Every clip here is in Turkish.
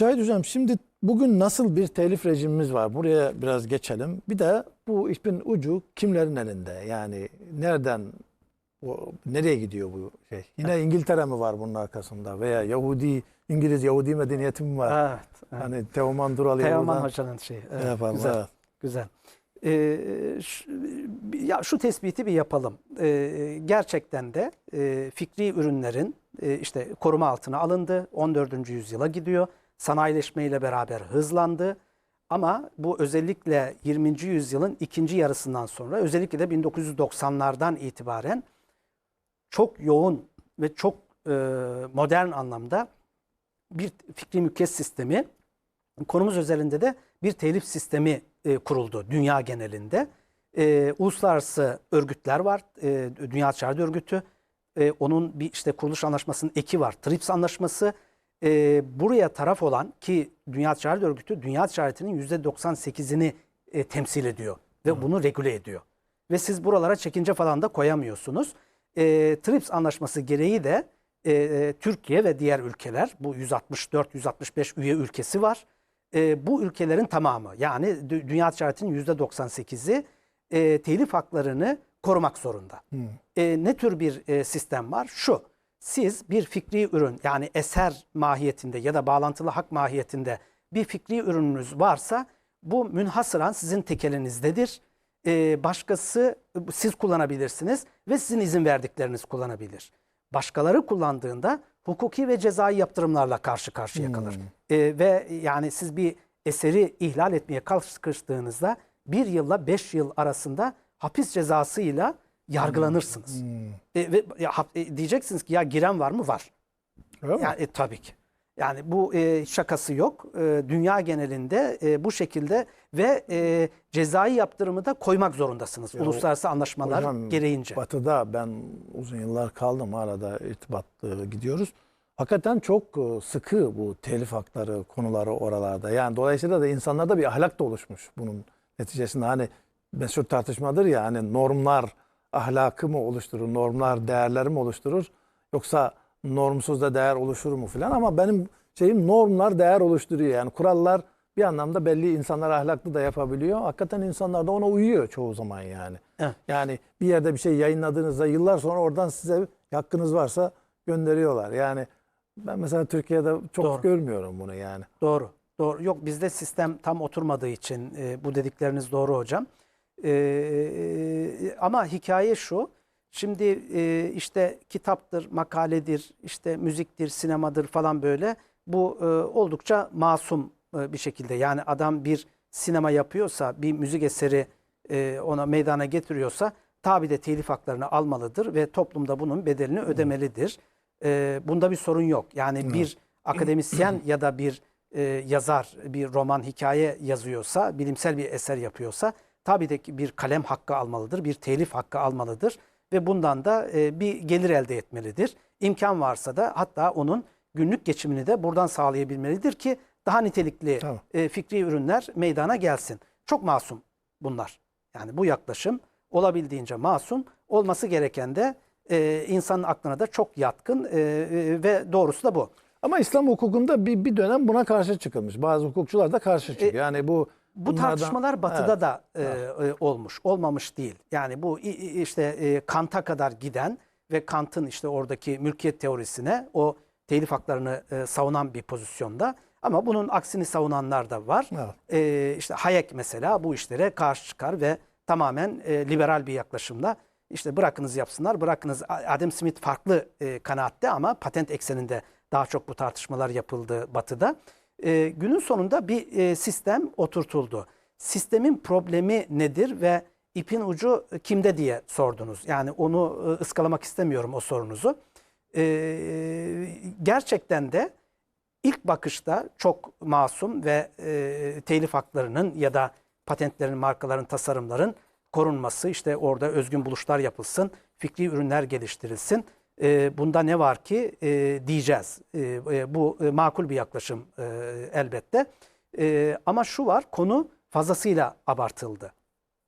Cahit Hocam şimdi bugün nasıl bir telif rejimimiz var? Buraya biraz geçelim. Bir de bu ipin ucu kimlerin elinde? Yani nereden o, nereye gidiyor bu şey? Yine İngiltere mi var bunun arkasında veya Yahudi İngiliz Yahudi medeniyeti mi var? Evet. evet. Hani Teoman Duralı'ya Teoman Hoca'nın şeyi. Evet, yapalım. güzel. Evet. Güzel. Ee, şu, ya şu tespiti bir yapalım. Ee, gerçekten de e, fikri ürünlerin e, işte koruma altına alındı. 14. yüzyıla gidiyor. Sanayileşmeyle beraber hızlandı. Ama bu özellikle 20. yüzyılın ikinci yarısından sonra özellikle de 1990'lardan itibaren çok yoğun ve çok e, modern anlamda bir fikri mülkiyet sistemi konumuz özelinde de bir telif sistemi e, kuruldu dünya genelinde. E, uluslararası örgütler var. E, Dünya Ticaret Örgütü. E, onun bir işte kuruluş anlaşmasının eki var. TRIPS anlaşması. E, buraya taraf olan ki Dünya Ticaret Örgütü dünya ticaretinin %98'ini e, temsil ediyor ve bunu regüle ediyor. Ve siz buralara çekince falan da koyamıyorsunuz. E, TRIPS anlaşması gereği de e, Türkiye ve diğer ülkeler bu 164-165 üye ülkesi var. E, bu ülkelerin tamamı yani dü- dünya ticaretinin %98'i e, telif haklarını korumak zorunda. E, ne tür bir e, sistem var? Şu, siz bir fikri ürün yani eser mahiyetinde ya da bağlantılı hak mahiyetinde bir fikri ürününüz varsa bu münhasıran sizin tekelinizdedir. E, başkası siz kullanabilirsiniz ve sizin izin verdikleriniz kullanabilir. Başkaları kullandığında hukuki ve cezai yaptırımlarla karşı karşıya kalır. E, ve yani siz bir eseri ihlal etmeye kalkıştığınızda bir yılla beş yıl arasında hapis cezasıyla yargılanırsınız. E, ve ya, e, diyeceksiniz ki ya giren var mı? Var. Öyle mi? Yani, e, tabii ki. Yani bu e, şakası yok. E, dünya genelinde e, bu şekilde ve e, cezai yaptırımı da koymak zorundasınız. Uluslararası anlaşmalar Hocam, gereğince. Batı'da ben uzun yıllar kaldım. Arada irtibatlı gidiyoruz. Hakikaten çok e, sıkı bu telif hakları konuları oralarda. Yani dolayısıyla da insanlarda bir ahlak da oluşmuş bunun neticesinde. Hani meşhur tartışmadır ya hani normlar ahlakı mı oluşturur, normlar değerleri mi oluşturur yoksa normsuz da değer oluşur mu filan ama benim şeyim normlar değer oluşturuyor. Yani kurallar bir anlamda belli insanlar ahlaklı da yapabiliyor. Hakikaten insanlar da ona uyuyor çoğu zaman yani. Evet. Yani bir yerde bir şey yayınladığınızda yıllar sonra oradan size hakkınız varsa gönderiyorlar. Yani ben mesela Türkiye'de çok Doğru. görmüyorum bunu yani. Doğru. Doğru. Yok bizde sistem tam oturmadığı için e, bu dedikleriniz doğru hocam. E, ama hikaye şu. Şimdi e, işte kitaptır, makaledir, işte müziktir, sinemadır falan böyle. Bu e, oldukça masum e, bir şekilde. Yani adam bir sinema yapıyorsa, bir müzik eseri e, ona meydana getiriyorsa tabi de telif haklarını almalıdır ve toplumda bunun bedelini ödemelidir. E, bunda bir sorun yok. Yani bir akademisyen ya da bir e, yazar bir roman hikaye yazıyorsa, bilimsel bir eser yapıyorsa tabii de bir kalem hakkı almalıdır, bir telif hakkı almalıdır ve bundan da e, bir gelir elde etmelidir. İmkan varsa da hatta onun günlük geçimini de buradan sağlayabilmelidir ki daha nitelikli Tamam. e, fikri ürünler meydana gelsin. Çok masum bunlar. Yani bu yaklaşım olabildiğince masum olması gereken de e, insanın aklına da çok yatkın e, e, ve doğrusu da bu. Ama İslam hukukunda bir, bir dönem buna karşı çıkılmış. Bazı hukukçular da karşı çıkıyor. yani bu Bu bunlardan- tartışmalar batıda Evet. da e, e, olmuş, olmamış değil. Yani bu işte e, Kant'a kadar giden ve Kant'ın işte oradaki mülkiyet teorisine o telif haklarını e, savunan bir pozisyonda. Ama bunun aksini savunanlar da var. Evet. E, işte Hayek mesela bu işlere karşı çıkar ve tamamen e, liberal bir yaklaşımla işte bırakınız yapsınlar, bırakınız. Adam Smith farklı e, kanaatte ama patent ekseninde daha çok bu tartışmalar yapıldı Batı'da. E, günün sonunda bir e, sistem oturtuldu. Sistemin problemi nedir ve ipin ucu kimde diye sordunuz. Yani onu e, ıskalamak istemiyorum o sorunuzu. E, gerçekten de ilk bakışta çok masum ve e, telif haklarının ya da patentlerin, markaların, tasarımların korunması, işte orada özgün buluşlar yapılsın, fikri ürünler geliştirilsin. E, bunda ne var ki e, diyeceğiz. E, e, bu e, makul bir yaklaşım e, elbette. E, ama şu var, konu fazlasıyla abartıldı.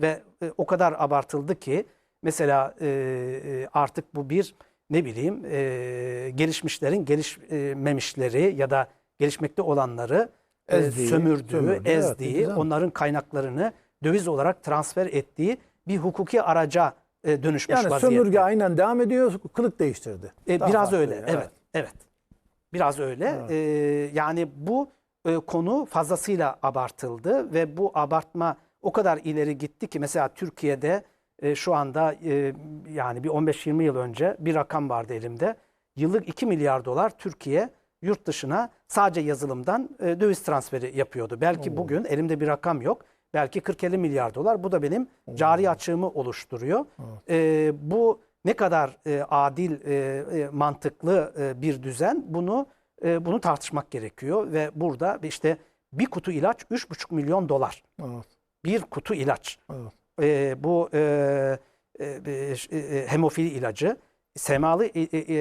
Ve e, o kadar abartıldı ki mesela e, e, artık bu bir ne bileyim e, gelişmişlerin gelişmemişleri ya da gelişmekte olanları e, Ezdiği, sömürdüğü, sömürdüğü, evet, ezdiği, güzel. onların kaynaklarını döviz olarak transfer ettiği bir hukuki araca e, dönüşmüş Yani vaziyette. sömürge aynen devam ediyor, kılık değiştirdi. E, Daha biraz öyle. yani, Evet. Evet. Biraz öyle. Evet. E, yani bu e, konu fazlasıyla abartıldı ve bu abartma o kadar ileri gitti ki mesela Türkiye'de e, şu anda e, yani bir 15-20 yıl önce bir rakam vardı elimde. Yıllık 2 milyar dolar Türkiye yurt dışına sadece yazılımdan e, döviz transferi yapıyordu. Belki bugün elimde bir rakam yok. Belki 40-50 milyar dolar. Bu da benim cari açığımı oluşturuyor. E, bu ne kadar e, adil, e, e, mantıklı e, bir düzen bunu e, bunu tartışmak gerekiyor ve burada işte bir kutu ilaç 3,5 milyon dolar. Evet, Bir kutu ilaç. evet. E, bu e, e, e, e, hemofili ilacı semalı e, e,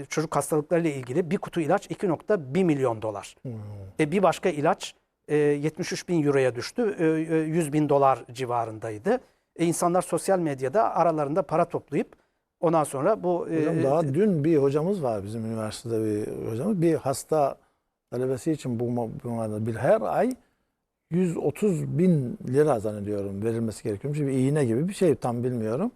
e, çocuk hastalıklarıyla ilgili bir kutu ilaç 2.1 milyon dolar. Hmm. E, bir başka ilaç 73 bin euroya düştü. E, e, 100 bin dolar civarındaydı. E, insanlar sosyal medyada aralarında para toplayıp ondan sonra bu e, Hocam daha dün bir hocamız var bizim üniversitede bir hocamız. Bir hasta talebesi için bu bunlarda bir her ay 130 bin lira zannediyorum verilmesi gerekiyormuş. Bir iğne gibi bir şey tam bilmiyorum.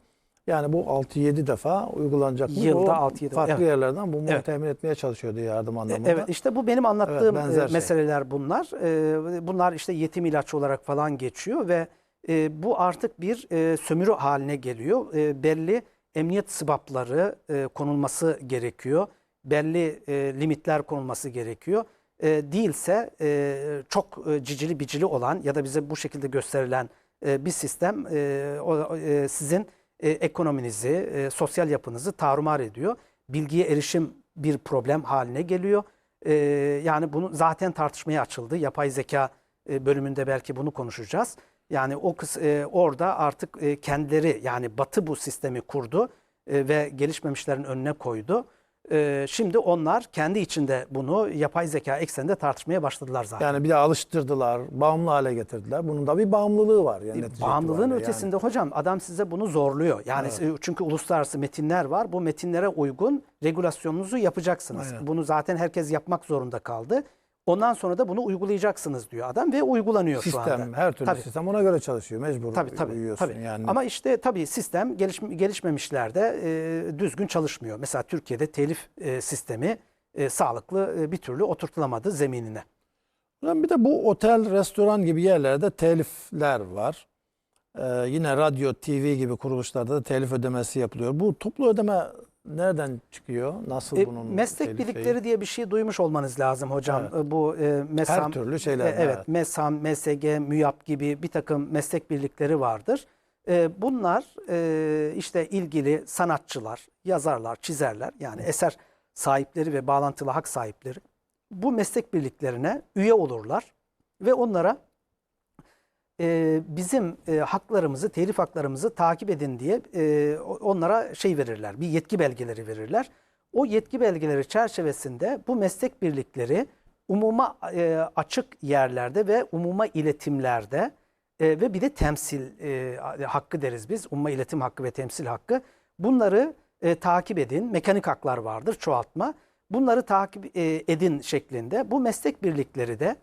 Yani bu 6-7 defa uygulanacak. Yılda O 6-7 Farklı evet. yerlerden bunu Evet. temin etmeye çalışıyordu yardım E, anlamında. Evet işte bu benim anlattığım Evet, e, şey. meseleler bunlar. E, Bunlar işte yetim ilaç olarak falan geçiyor ve bu artık bir sömürü haline geliyor. Belli emniyet sıbapları konulması gerekiyor. Belli limitler konulması gerekiyor. Değilse çok cicili bicili olan ya da bize bu şekilde gösterilen bir sistem sizin e, ekonominizi, e, sosyal yapınızı tarumar ediyor. Bilgiye erişim bir problem haline geliyor. E, yani bunu zaten tartışmaya açıldı. Yapay zeka e, bölümünde belki bunu konuşacağız. Yani o kıs e, orada artık e, kendileri yani Batı bu sistemi kurdu e, ve gelişmemişlerin önüne koydu. E, şimdi onlar kendi içinde bunu yapay zeka ekseninde tartışmaya başladılar zaten. Yani bir de alıştırdılar, bağımlı hale getirdiler. Bunun da bir bağımlılığı var. Yani netice Bağımlılığın yani. ötesinde hocam adam size bunu zorluyor. Yani e, çünkü uluslararası metinler var. Bu metinlere uygun regülasyonunuzu yapacaksınız. Aynen. Bunu zaten herkes yapmak zorunda kaldı. Ondan sonra da bunu uygulayacaksınız diyor adam ve uygulanıyor şu anda. Sistem, her türlü Tabii. sistem ona göre çalışıyor. Mecbur Tabii tabii. uyuyorsun tabii. yani. Ama işte tabii sistem geliş, gelişmemişlerde e, düzgün çalışmıyor. Mesela Türkiye'de telif e, sistemi e, sağlıklı e, bir türlü oturtulamadı zeminine. Hocam bir de bu otel, restoran gibi yerlerde telifler var. Ee, yine radyo, TV gibi kuruluşlarda da telif ödemesi yapılıyor. Bu toplu ödeme nereden çıkıyor? Nasıl E, bunun meslek birlikleri diye bir şey duymuş olmanız lazım hocam. Evet. E, Bu e, MESAM, Her türlü şeyler. E, evet, MESAM, MSG, MÜYAP gibi bir takım meslek birlikleri vardır. E, bunlar e, işte ilgili sanatçılar, yazarlar, çizerler yani eser sahipleri ve bağlantılı hak sahipleri bu meslek birliklerine üye olurlar ve onlara e, bizim e, haklarımızı, telif haklarımızı takip edin diye e, onlara şey verirler, bir yetki belgeleri verirler. O yetki belgeleri çerçevesinde bu meslek birlikleri umuma e, açık yerlerde ve umuma iletimlerde e, ve bir de temsil e, hakkı deriz biz. Umuma iletim hakkı ve temsil hakkı. Bunları e, takip edin. Mekanik haklar vardır çoğaltma. Bunları takip e, edin şeklinde. Bu meslek birlikleri de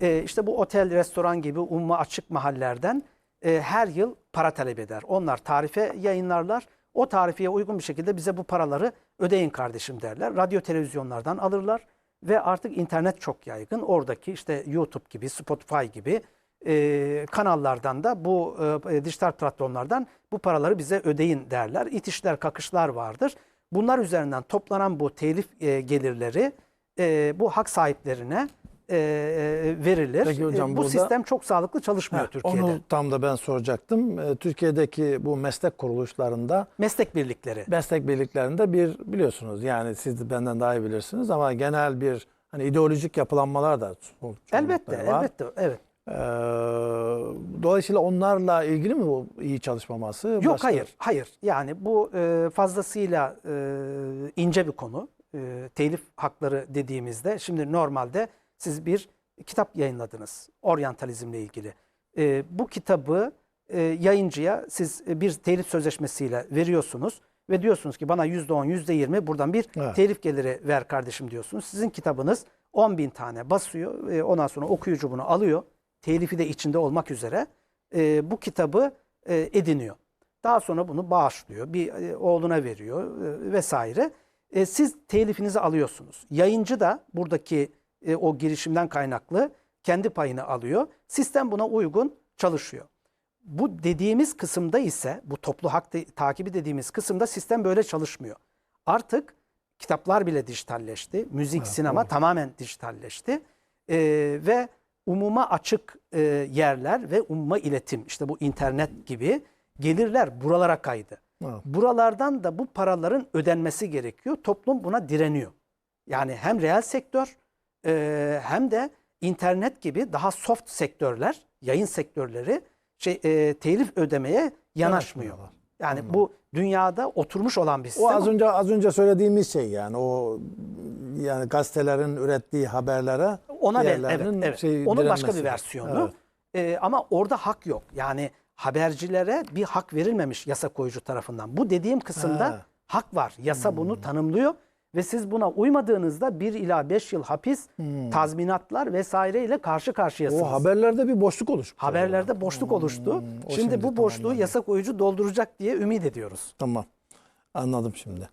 e, işte bu otel, restoran gibi umuma açık mahallerden e, her yıl para talep eder. Onlar tarife yayınlarlar. O tarifeye uygun bir şekilde bize bu paraları ödeyin kardeşim derler. Radyo televizyonlardan alırlar ve artık internet çok yaygın. Oradaki işte YouTube gibi, Spotify gibi e, kanallardan da bu e, dijital platformlardan bu paraları bize ödeyin derler. İtişler, kakışlar vardır. Bunlar üzerinden toplanan bu telif e, gelirleri e, bu hak sahiplerine e, e, verilir. Peki hocam E, bu burada- sistem çok sağlıklı çalışmıyor Heh, Türkiye'de. Onu tam da ben soracaktım. Ee, Türkiye'deki bu meslek kuruluşlarında, Meslek birlikleri. meslek birliklerinde bir biliyorsunuz yani siz de benden daha iyi bilirsiniz ama genel bir hani ideolojik yapılanmalar da Elbette, var. elbette. Evet. Ee, dolayısıyla onlarla ilgili mi bu iyi çalışmaması? Yok Başka- hayır, hayır. Yani bu e, fazlasıyla e, ince bir konu. E, telif hakları dediğimizde şimdi normalde siz bir kitap yayınladınız oryantalizmle ilgili. E, bu kitabı e, yayıncıya siz e, bir telif sözleşmesiyle veriyorsunuz ve diyorsunuz ki bana %10, %20 buradan bir Evet. telif geliri ver kardeşim diyorsunuz. Sizin kitabınız 10 bin tane basıyor. E, ondan sonra okuyucu bunu alıyor. Telifi de içinde olmak üzere e, bu kitabı e, ediniyor. Daha sonra bunu bağışlıyor. Bir e, oğluna veriyor e, vesaire. E, siz telifinizi alıyorsunuz. Yayıncı da buradaki e, o girişimden kaynaklı kendi payını alıyor. Sistem buna uygun çalışıyor. Bu dediğimiz kısımda ise bu toplu hak te- takibi dediğimiz kısımda sistem böyle çalışmıyor. Artık kitaplar bile dijitalleşti. Müzik, sinema tamamen dijitalleşti. Ee, ve umuma açık e, yerler ve umuma iletim işte bu internet gibi gelirler buralara kaydı. Evet. Buralardan da bu paraların ödenmesi gerekiyor. Toplum buna direniyor. Yani hem reel sektör e, hem de internet gibi daha soft sektörler, yayın sektörleri şey, e, telif ödemeye yanaşmıyor. Yani bu dünyada oturmuş olan bir sistem. O az önce az önce söylediğimiz şey yani o yani gazetelerin ürettiği haberlere Ona ben, evet, evet. şey, Onun başka bir versiyonu. Evet. Ee, ama orada hak yok. Yani habercilere bir hak verilmemiş yasa koyucu tarafından. Bu dediğim kısımda Ha. Hmm. hak var. Yasa bunu tanımlıyor ve siz buna uymadığınızda 1 ila 5 yıl hapis, tazminatlar vesaireyle karşı karşıyasınız. Hmm. O haberlerde bir boşluk oluşmuş. Haberlerde boşluk oluştu. Hmm, şimdi, şimdi bu boşluğu tamamlandı. yasa koyucu dolduracak diye ümit ediyoruz. Tamam. Anladım şimdi.